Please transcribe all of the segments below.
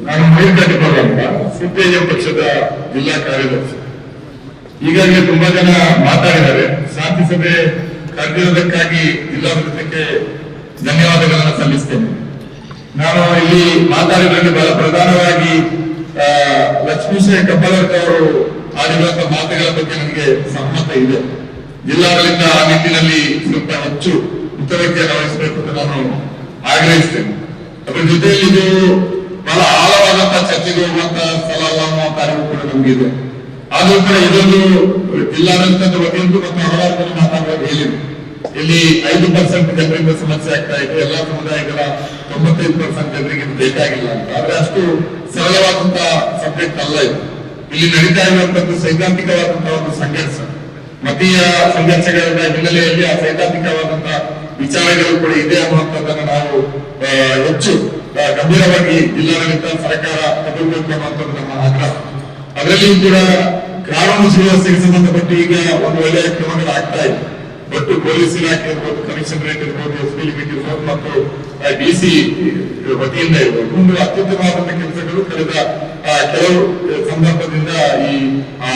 ನಾನು ಮೇಲ್ಕಟ್ಟಿಪುರ ಅಂತ ಪಕ್ಷದ ಜಿಲ್ಲಾ ಕಾರ್ಯದರ್ಶಿ. ಈಗಾಗಲೇ ತುಂಬಾ ಜನ ಮಾತಾಡಿದ್ದಾರೆ. ಶಾಂತಿ ಸಭೆ ಕರೆದಿರೋದಕ್ಕಾಗಿ ಜಿಲ್ಲಾಡಳಿತಕ್ಕೆ ಧನ್ಯವಾದಗಳನ್ನು ಸಲ್ಲಿಸ್ತೇನೆ. ನಾನು ಇಲ್ಲಿ ಮಾತಾಡಿದ್ರಲ್ಲಿ ಬಹಳ ಪ್ರಧಾನವಾಗಿ ಆ, ಲಕ್ಷ್ಮೀಶ್ವರ ಕಬ್ಬಲರ್ಕ ಅವರು ಆಡಿರುವಂತಹ ಮಾತುಗಳ ಬಗ್ಗೆ ನನಗೆ ಸಮ್ಮತ ಇದೆ. ಜಿಲ್ಲಾಡಳಿತ ಆ ನಿಟ್ಟಿನಲ್ಲಿ ಸ್ವಲ್ಪ ಹೆಚ್ಚು ಮುತುವರ್ಜಿಯನ್ನು ವಹಿಸಬೇಕು ಅಂತ ನಾನು ಆಗ್ರಹಿಸ್ತೇನೆ. ಅದರ ಜೊತೆಯಲ್ಲಿ ಇದು ಬಹಳ ಆಳವಾದಂತಹ ಚರ್ಚೆಗೆ ಹೋಗುವಂತಹ ಸ್ಥಳ ಅಲ್ಲ ಅನ್ನುವಂತ ಅರಿವು ಕೂಡ ನಮಗಿದೆ ಆದ್ರೂ ಕೂಡ ಇದೊಂದು ಜಿಲ್ಲಾಡಳಿತದ ವತಿಯಿಂದ ಮತ್ತು ಹಲವಾರು ಜನ ಮಾತಾಡುವಾಗ ಇಲ್ಲಿ ಐದು ಪರ್ಸೆಂಟ್ ಜನರಿಂದ ಸಮಸ್ಯೆ ಆಗ್ತಾ ಇದೆ. ಎಲ್ಲಾ ಸಮುದಾಯಗಳ ತೊಂಬತ್ತೈದು ಪರ್ಸೆಂಟ್ ಜನರಿಗೆ ಇದು ಬೇಕಾಗಿಲ್ಲ ಅಂತ. ಆದ್ರೆ ಅಷ್ಟು ಸರಳವಾದಂತಹ ಸಬ್ಜೆಕ್ಟ್ ಅಲ್ಲ ಇದು. ಇಲ್ಲಿ ನಡೀತಾ ಇರುವಂತದ್ದು ಸೈದ್ಧಾಂತಿಕವಾದಂತಹ ಒಂದು ಸಂಘರ್ಷ. ಮತೀಯ ಸಂಘರ್ಷಗಳ ಹಿನ್ನೆಲೆಯಲ್ಲಿ ಆ ಸೈದ್ಧಾಂತಿಕವಾದಂತಹ ವಿಚಾರಗಳು ಕೂಡ ಇದೆ ಅನ್ನುವಂಥದ್ದನ್ನು ನಾವು ಹೆಚ್ಚು ಗಂಭೀರವಾಗಿ ಜಿಲ್ಲಾಡಳಿತ ಸರ್ಕಾರ ತಗೊಳ್ಬೇಕು ಅನ್ನುವಂಥದ್ದು ನಮ್ಮ ಆಗ್ರಹ ಅದರಲ್ಲಿಯೂ ಕೂಡ ಕಾನೂನು ಸುವ್ಯವಸ್ಥೆಗೆ ಸಂಬಂಧಪಟ್ಟು ಈಗ ಒಂದು ಒಳ್ಳೆಯ ಕ್ರಮಗಳು ಆಗ್ತಾ ಇದೆ. ಒಟ್ಟು ಪೊಲೀಸ್ ಇಲಾಖೆ ಇರ್ಬೋದು, ಕಮಿಷನರೇಟ್ ಇರ್ಬೋದು, ಎಸ್ ಪಿ ಲಿಮಿಟ್ ಇರ್ಬೋದು ಮತ್ತು ಡಿ ಸಿ ವತಿಯಿಂದ ಇರ್ಬೋದು. ಒಂದು ಅತ್ಯುತ್ತಮವಾದಂತಹ ಕೆಲಸಗಳು ಕಳೆದ ಕೆಲವು ಸಂದರ್ಭದಿಂದ ಈ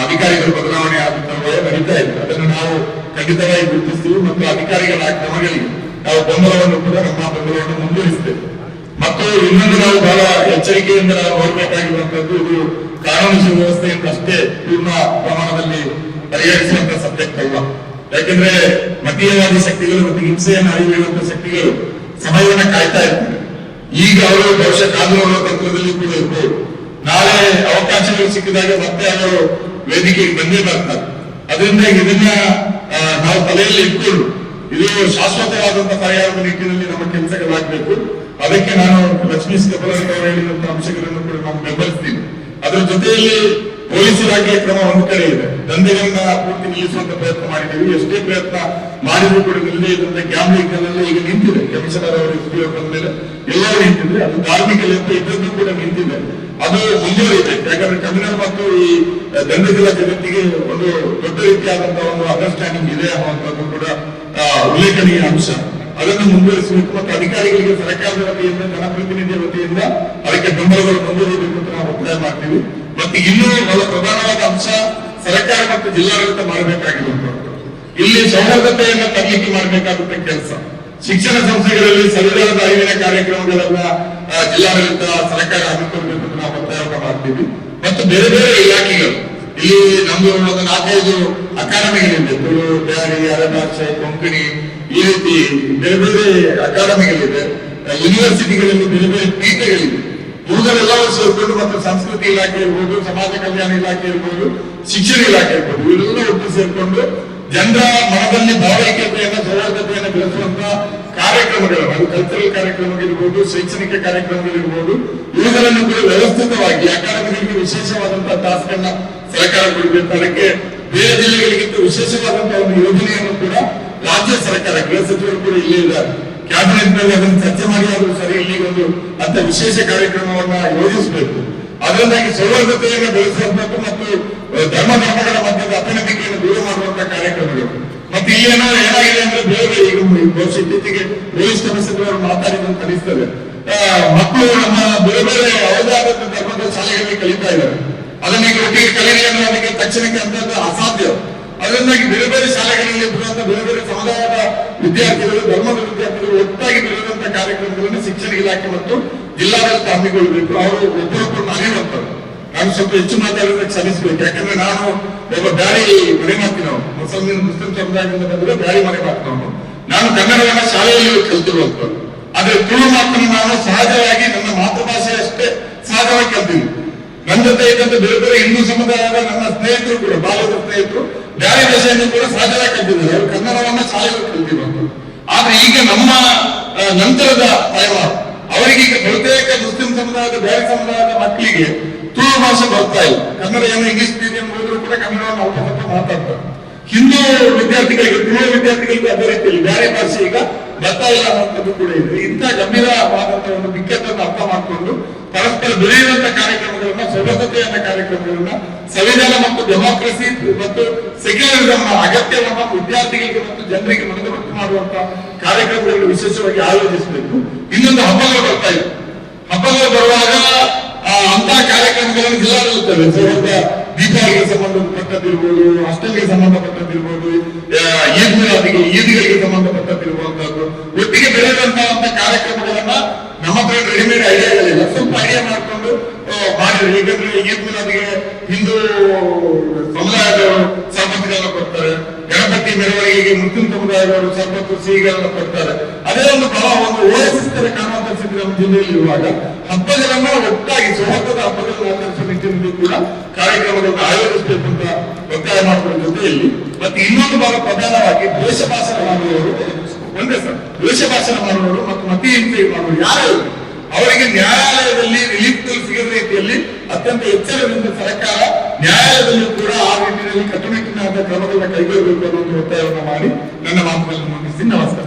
ಅಧಿಕಾರಿಗಳು ಬದಲಾವಣೆ ಆದಂತಹ ನಡೀತಾ ಇದೆ. ಅದನ್ನು ನಾವು ಖಂಡಿತವಾಗಿ ಗುರುತಿಸ್ತೀವಿ ಮತ್ತು ಅಧಿಕಾರಿಗಳ ಕ್ರಮಗಳಿಗೆ ನಾವು ಬೆಂಬಲವನ್ನು ಕೂಡ ನಮ್ಮ ಬೆಂಬಲವನ್ನು ಮುಂದುವರಿಸ್ತೇವೆ. ಮತ್ತು ಇನ್ನೊಂದು ನಾವು ಬಹಳ ಎಚ್ಚರಿಕೆಯಿಂದ ನಾವು ನೋಡಬೇಕಾಗಿರುವಂತದ್ದು ಇದು ಕಾನೂನು ಸುವ್ಯವಸ್ಥೆಯಿಂದ ಅಷ್ಟೇ ಪೂರ್ಣ ಪ್ರಮಾಣದಲ್ಲಿ ಪರಿಹರಿಸುವಂತ ಸಬ್ಜೆಕ್ಟ್ ಅಲ್ಲ ಯಾಕೆಂದ್ರೆ ಮತೀಯವಾದಿ ಶಕ್ತಿಗಳು ಮತ್ತು ಹಿಂಸೆಯನ್ನು ಅರಿಯುವಂತ ಶಕ್ತಿಗಳು ಸಮಯವನ್ನು ಕಾಯ್ತಾ ಇರ್ತವೆ. ಈಗ ಅವರು ಬಹುಶಃ ಕಾನೂನು ತಂತ್ರದಲ್ಲಿ ಕೂಡ ಇರ್ಬೋದು. ನಾಳೆ ಅವಕಾಶಗಳು ಸಿಕ್ಕಿದಾಗ ಮತ್ತೆ ಅವರು ವೇದಿಕೆಗೆ ಬಂದೇ ಬರ್ತಾರೆ. ಅದರಿಂದ ಇದನ್ನ ನಾವು ತಲೆಯಲ್ಲಿ ಇಟ್ಕೊಂಡು, ಇದು ಶಾಶ್ವತವಾದಂತಹ ಪರಿಹಾರದ ನಿಟ್ಟಿನಲ್ಲಿ ನಮ್ಮ ಕೆಲಸಗಳಾಗಬೇಕು. ಅದಕ್ಕೆ ನಾನು ಲಕ್ಷ್ಮೀ ಅವರು ಹೇಳಿದಂತ ಅಂಶಗಳನ್ನು ಕೂಡ ನಾನು ಬೆಂಬಲಿಸ್ತೀನಿ. ಅದರ ಜೊತೆಯಲ್ಲಿ ಪೊಲೀಸ್ ಇಲಾಖೆಯ ಕ್ರಮ ಒಂದು ಕಡೆ ಇದೆ. ದಂಧೆಗಳನ್ನ ಪೂರ್ತಿ ನಿಲ್ಲಿಸುವಂತ ಪ್ರಯತ್ನ ಮಾಡಿದ್ದೀವಿ. ಎಷ್ಟೇ ಪ್ರಯತ್ನ ಮಾಡಿದ್ರು ಕೂಡ ನಿಲ್ಲದೇ ಇದ್ದಂತ ಗ್ಯಾಮ್ಲಿಂಗ್ ಈಗ ನಿಂತಿದೆ. ಕಮಿಷನರ್ ಅವರು ಉದ್ಯೋಗ ಬಂದ ಮೇಲೆ ಎಲ್ಲರೂ ನಿಂತಿದೆ ಅದು ಧಾರ್ಮಿಕ ಲೆಕ್ಕ ಇದ್ದದ್ದು ಕೂಡ ನಿಂತಿದೆ. ಅದು ಮುಂದುವರಿದೆ ಯಾಕಂದ್ರೆ ಕಮಿಷನರ್ ಮತ್ತು ಈ ದಂಧೆಗಳ ಜಗತ್ತಿಗೆ ಒಂದು ದೊಡ್ಡ ರೀತಿಯಾದಂತಹ ಒಂದು ಅಂಡರ್ಸ್ಟ್ಯಾಂಡಿಂಗ್ ಇದೆ ಅನ್ನುವಂಥದ್ದು ಕೂಡ ಉಲ್ಲೇಖನೀಯ ಅಂಶ. ಅದನ್ನು ಮುಂದುವರಿಸಬೇಕು ಮತ್ತು ಅಧಿಕಾರಿಗಳಿಗೆ ಸರ್ಕಾರದ ವತಿಯಿಂದ ಜನಪ್ರತಿನಿಧಿಯ ವತಿಯಿಂದ ಅದಕ್ಕೆ ಬೆಂಬಲಗಳು ಮುಂದುವರಿಬೇಕು ಅಂತ ನಾವು ಒತ್ತಾಯ ಮಾಡ್ತೀವಿ. ಮತ್ತು ಇನ್ನೂ ಬಹಳ ಪ್ರಧಾನವಾದ ಅಂಶ ಸರ್ಕಾರ ಮತ್ತು ಜಿಲ್ಲಾಡಳಿತ ಮಾಡಬೇಕಾಗಿರುವಂತದ್ದು ಇಲ್ಲಿ ಸೌಹಾರ್ದತೆಯನ್ನ ತರಲಿಕ್ಕೆ ಮಾಡಬೇಕಾದಂತ ಕೆಲಸ. ಶಿಕ್ಷಣ ಸಂಸ್ಥೆಗಳಲ್ಲಿ ಸಂವಿಧಾನದ ಅರಿವಿನ ಕಾರ್ಯಕ್ರಮಗಳನ್ನ ಆ, ಜಿಲ್ಲಾಡಳಿತ ಸರ್ಕಾರ ಹಮ್ಮಿಕೊಳ್ಬೇಕು ಅಂತ ನಾವು ಒತ್ತಾಯ ಮಾಡ್ತೀವಿ. ಮತ್ತು ಬೇರೆ ಬೇರೆ ಇಲಾಖೆಗಳು. ಇಲ್ಲಿ ಒಂದು ನಾಲ್ಕೈದು ಅಕಾಡೆಮಿಗಳಿದೆ. ತುಳು ಬ್ಯಾರಿ ಅರಭಾಷೆ ಕೊಂಕಣಿ ಈ ರೀತಿ ಬೇರೆ ಬೇರೆ ಅಕಾಡೆಮಿಗಳಿದೆ ಯೂನಿವರ್ಸಿಟಿಗಳಲ್ಲಿ ಬೇರೆ ಬೇರೆ ಪೀಠಗಳಿವೆ ಇವುಗಳೆಲ್ಲವೂ ಸೇರ್ಕೊಂಡು ಮತ್ತು ಸಂಸ್ಕೃತಿ ಇಲಾಖೆ ಇರ್ಬೋದು, ಸಮಾಜ ಕಲ್ಯಾಣ ಇಲಾಖೆ ಇರ್ಬೋದು, ಶಿಕ್ಷಣ ಇಲಾಖೆ ಇರ್ಬೋದು, ಇವೆಲ್ಲ ಒಟ್ಟು ಸೇರ್ಕೊಂಡು ಜನರ ಮನದಲ್ಲಿ ಭಾವೈಕ್ಯತೆಯನ್ನು, ಸೌಹಾರ್ದತೆಯನ್ನು ಬೆಳೆಸುವಂತ ಕಾರ್ಯಕ್ರಮಗಳು, ಅದು ಕಲ್ಚರಲ್ ಕಾರ್ಯಕ್ರಮಗಳಿರ್ಬೋದು, ಶೈಕ್ಷಣಿಕ ಕಾರ್ಯಕ್ರಮಗಳಿರ್ಬೋದು, ಇವುಗಳನ್ನು ಕೂಡ ವ್ಯವಸ್ಥಿತವಾಗಿ ಅಕಾಡೆಮಿಗಳಿಗೆ ವಿಶೇಷವಾದಂತಹ ಟಾಸ್ಕ್ಗಳನ್ನ ಸರ್ಕಾರ ಕೊಡಬೇಕು. ಅದಕ್ಕೆ ಬೇರೆ ಜಿಲ್ಲೆಗಳಿಗಿಂತ ವಿಶೇಷವಾದಂತಹ ಒಂದು ಯೋಜನೆಯನ್ನು ಕೂಡ ರಾಜ್ಯ ಸರ್ಕಾರ ಗೃಹ ಸಚಿವರು ಕೂಡ ಇಲ್ಲೇ ಇದ್ದಾರೆ. ಕ್ಯಾಬಿನೆಟ್ನಲ್ಲಿ ಅದನ್ನು ಚರ್ಚೆ ಮಾಡಿ ಆದ್ರೂ ಸರಿ ಇಲ್ಲಿಗೆ ಒಂದು ಅಂತ ವಿಶೇಷ ಕಾರ್ಯಕ್ರಮವನ್ನ ಯೋಜಿಸಬೇಕು. ಅದರಿಂದಾಗಿ ಸೌಹಾರ್ದತೆಯನ್ನು ಬೆಳೆಸುವಂತದ್ದು ಮತ್ತು ಧರ್ಮ ಧರ್ಮಗಳ ಮಧ್ಯದ ಅಪನಂಬಿಕೆಯನ್ನು ದೂರ ಮಾಡುವಂತಹ ಕಾರ್ಯಕ್ರಮಗಳು. ಮತ್ತೆ ಏನೋ ಏನಾಗಿದೆ ಅಂದ್ರೆ ಬೇರೆ ಬೇರೆ ಈಗ ಬಹುಶಃ ಇತ್ತೀಚೆಗೆ ಕಮಿಷನರ್ ಅವರು ಮಾತಾಡಿದಂತ ಅನಿಸ್ತದೆ. ಮಕ್ಕಳು ನಮ್ಮ ಬೇರೆ ಬೇರೆ ಯಾವುದಾದ್ರೂ ಧರ್ಮದ ಶಾಲೆಗಳಲ್ಲಿ ಕಲಿತಾ ಇದ್ದಾರೆ. ಅದನ್ನ ಈಗ ಒಟ್ಟಿಗೆ ಕಲೀರಿ ಅಂದ್ರೆ ಅದಕ್ಕೆ ತಕ್ಷಣಕ್ಕೆ ಅಂತದ್ದು ಅಸಾಧ್ಯ. ಅದರಿಂದಾಗಿ ಬೇರೆ ಬೇರೆ ಬೇರೆ ಬೇರೆ ಸಮುದಾಯದ ವಿದ್ಯಾರ್ಥಿಗಳು, ಧರ್ಮದ ವಿದ್ಯಾರ್ಥಿಗಳು ಒಟ್ಟಾಗಿ ಬೆಳೆದಂತ ಕಾರ್ಯಕ್ರಮಗಳನ್ನು ಶಿಕ್ಷಣ ಇಲಾಖೆ ಮತ್ತು ಜಿಲ್ಲಾಡಳಿತ ಹಮ್ಮಿಕೊಳ್ಳಬೇಕು. ಅವರು ಒಬ್ಬರೊಬ್ಬರನ್ನು ಅರಿಯುವಂತರು ನಾನು ಸ್ವಲ್ಪ ಹೆಚ್ಚು ಮಾತಾಡಿದ್ರೆ ಕ್ಷಮಿಸಬೇಕು. ಯಾಕಂದ್ರೆ ನಾನು ಒಬ್ಬ ಬ್ಯಾರಿ ಮನೆ ಮಾತಿನವನು. ಮುಸ್ಲಿಂ ಮುಸ್ಲಿಂ ಸಮುದಾಯದಿಂದ ಬಂದ್ರೆ ಬ್ಯಾರಿ ಮನೆ ಮಾತಿನವನು. ನಾನು ಕನ್ನಡವನ್ನ ಶಾಲೆಯಲ್ಲಿ ಕಲಿತಿರುವಂತದ್ದು ಆದ್ರೆ ತುಳು ಮಾತನ್ನು ನಾನು ಸಹಜವಾಗಿ ನನ್ನ ಮಾತೃಭಾಷೆ ಅಷ್ಟೇ ಸಹಜವಾಗಿ ಕಲ್ತೀನಿ. ನನ್ನ ಜೊತೆ ಇದ್ದಂತ ಬೇರೆ ಬೇರೆ ಹಿಂದೂ ಸಮುದಾಯದ ನನ್ನ ಸ್ನೇಹಿತರು ಕೂಡ ಸ್ನೇಹಿತರು ಬೇರೆ ಭಾಷೆಯನ್ನು ಕೂಡ ಸಹಜವಾಗಿ ಕಲ್ತಿದ್ದಾರೆ ಅವರು ಕನ್ನಡವನ್ನ ಶಾಲೆಯಲ್ಲಿ ಕಲ್ತಿರುವಂತದ್ದು ಆದ್ರೆ ಈಗ ನಮ್ಮ ನಂತರದ ತಲೆಮಾರು ಅವರಿಗೆ ಈಗ ಬಹುತೇಕ ಮುಸ್ಲಿಂ ಸಮುದಾಯದ, ಬೇರೆ ಸಮುದಾಯದ ಮಕ್ಕಳಿಗೆ ತುಳು ಭಾಷೆ ಬರ್ತಾ ಇಲ್ಲ. ಕನ್ನಡ ಏನು ಇಂಗ್ಲಿಷ್ ಮೀಡಿಯಂ ಹೋದ್ರು ಕೂಡ ಕನ್ನಡವನ್ನು ಸ್ವಲ್ಪ ಮಾತಾಡ್ತಾರೆ. ಹಿಂದೂ ವಿದ್ಯಾರ್ಥಿಗಳಿಗೆ ವಿದ್ಯಾರ್ಥಿಗಳಿಗೆ ಅದೇ ರೀತಿಯಲ್ಲಿ ಬೇರೆ ಭಾಷೆ ಈಗ ಬರ್ತಾ ಇಲ್ಲ ಅನ್ನೋದು ಕೂಡ ಇದೆ. ಇಂಥ ಗಂಭೀರವಾದಂತಹ ಒಂದು ಬಿಕ್ಕಟ್ಟನ್ನು ಅರ್ಥ ಮಾಡಿಕೊಂಡು ಪರಸ್ಪರ ಬೆಳೆಯುವಂತ ಕಾರ್ಯಕ್ರಮಗಳನ್ನ ಸೌಲಭ್ಯತೆಯನ್ನ ಕಾರ್ಯಕ್ರಮಗಳನ್ನ, ಸಂವಿಧಾನ ಮತ್ತು ಡೆಮಾಕ್ರಸಿ ಮತ್ತು ಸೆಕ್ಯುಲರಿಸಮ್ ಅಗತ್ಯವನ್ನ ವಿದ್ಯಾರ್ಥಿಗಳಿಗೆ ಮತ್ತು ಜನರಿಗೆ ಮನದಟ್ಟು ಮಾಡುವಂತ ಕಾರ್ಯಕ್ರಮಗಳನ್ನು ವಿಶೇಷವಾಗಿ ಆಯೋಜಿಸಬೇಕು. ಇನ್ನೊಂದು ಹಬ್ಬಗಳು ಬರ್ತಾ ಇದೆ. ಹಬ್ಬಗಳು ಬರುವಾಗ ಕಾರ್ಯಕ್ರಮಗಳನ್ನು ಜಿಲ್ಲಾಡಳಿತವೇ ಸ್ವಲ್ಪ ದೀಪಾವಳಿಗೆ ಸಂಬಂಧಪಟ್ಟದ್ದಿರ್ಬೋದು ಅಷ್ಟಮಿಗೆ ಸಂಬಂಧಪಟ್ಟದ್ದಿರ್ಬೋದು ಈದ್ಗಳಿಗೆ ಈದ್ಗಳಿಗೆ ಸಂಬಂಧಪಟ್ಟದ್ದಿರುವಂತಹದ್ದು. ಒಟ್ಟಿಗೆ ಬೆಳೆದಂತಹ ಕಾರ್ಯಕ್ರಮಗಳನ್ನ ನಮ್ಮ ಹತ್ರ ರೆಡಿಮೇಡ್ ಐಡಿಯಾಗಳಿಲ್ಲ ಸ್ವಲ್ಪ ಐಡಿಯಾ ಮಾಡಿಕೊಂಡು ಮಾಡಿದ್ರು. ಈಗಂದ್ರೆ ಈದ್ ಮಿಲಾದಿಗೆ ಹಿಂದೂ ಸಮುದಾಯದವರು ಸಂಪತ್ತುಗಳನ್ನ ಕೊಡ್ತಾರೆ. ಗಣಪತಿ ಮೆರವಣಿಗೆಗೆ ಮುಸ್ಲಿಂ ಸಮುದಾಯದವರು ಸಂಪತ್ತು ಸಿಹಿಗಳನ್ನ ಕೊಡ್ತಾರೆ. ಅದೇ ಒಂದು ಪ್ರಭಾವ ಒಂದು ಓಎಸ್ಎಸ್ ತರ ಕಾಣುವಂತ ಸ್ಥಿತಿ ನಮ್ಮ ಜಿಲ್ಲೆಯಲ್ಲಿ ಇರುವಾಗ. ಹಬ್ಬಗಳನ್ನ ಒಟ್ಟಾಗಿ ಸೌಹಾರ್ದದ ಹಬ್ಬಗಳನ್ನು ಆಚರಿಸುವ ನಿಟ್ಟಿನಲ್ಲಿ ಕೂಡ ಕಾರ್ಯಕ್ರಮಗಳನ್ನು ಆಯೋಜಿಸಬೇಕು ಅಂತ ಒತ್ತಾಯ ಮಾಡುವ ಜೊತೆಯಲ್ಲಿ ಮತ್ತೆ ಇನ್ನೊಂದು ಭಾಗ ಪ್ರಧಾನವಾಗಿ ದ್ವೇಷ ಭಾಷಣ ಮಾಡುವವರು ಒಂದೇ ಸರ್ ದ್ವೇಷ ಭಾಷಣ ಮಾಡುವವರು ಮತ್ತು ಮತಿ ಹಿಂಸೆ ಮಾಡುವವರು ಯಾರು? ಅವರಿಗೆ ನ್ಯಾಯಾಲಯದಲ್ಲಿ ರಿಲೀಫ್ ಸಿಗದ ರೀತಿಯಲ್ಲಿ ಅತ್ಯಂತ ಎಚ್ಚರದಿಂದ ಸರ್ಕಾರ ನ್ಯಾಯಾಲಯದಲ್ಲಿ ಕೂಡ ಆ ನಿಟ್ಟಿನಲ್ಲಿ ಕಟ್ಟುನಿಟ್ಟಿನಾದ ಕ್ರಮಗಳನ್ನು ಕೈಗೊಳ್ಳಬೇಕು ಅನ್ನೋ ಒತ್ತಾಯವನ್ನು ಮಾಡಿ ನನ್ನ ಮಾತುಗಳನ್ನು ಮುಗಿಸಿ. ನಮಸ್ಕಾರ.